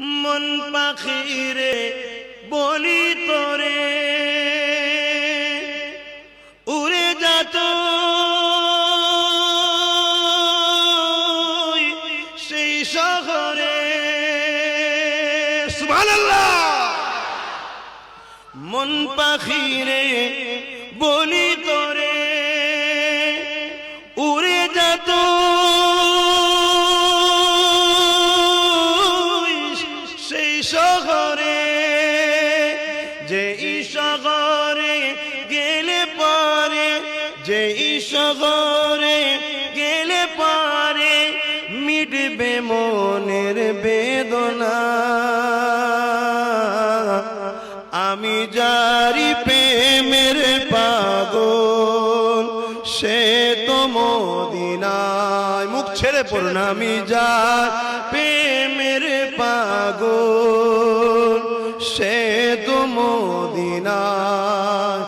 মন পাখিরে বলি তোরে। উড়ে যাত সেই শহরে। মন পাখিরে বলি তোরে। উড়ে শহরে, যে শহরে গেলে পারে, যে শহরে গেলে পারে, মিটবে মনের বেদনা। আমি জারি প্রেমের পাগল, সে তো মদিনায় মুখ ছেড়ে পড়ুন। আমি যার প্রেমের পাগল সে তো মদিনায়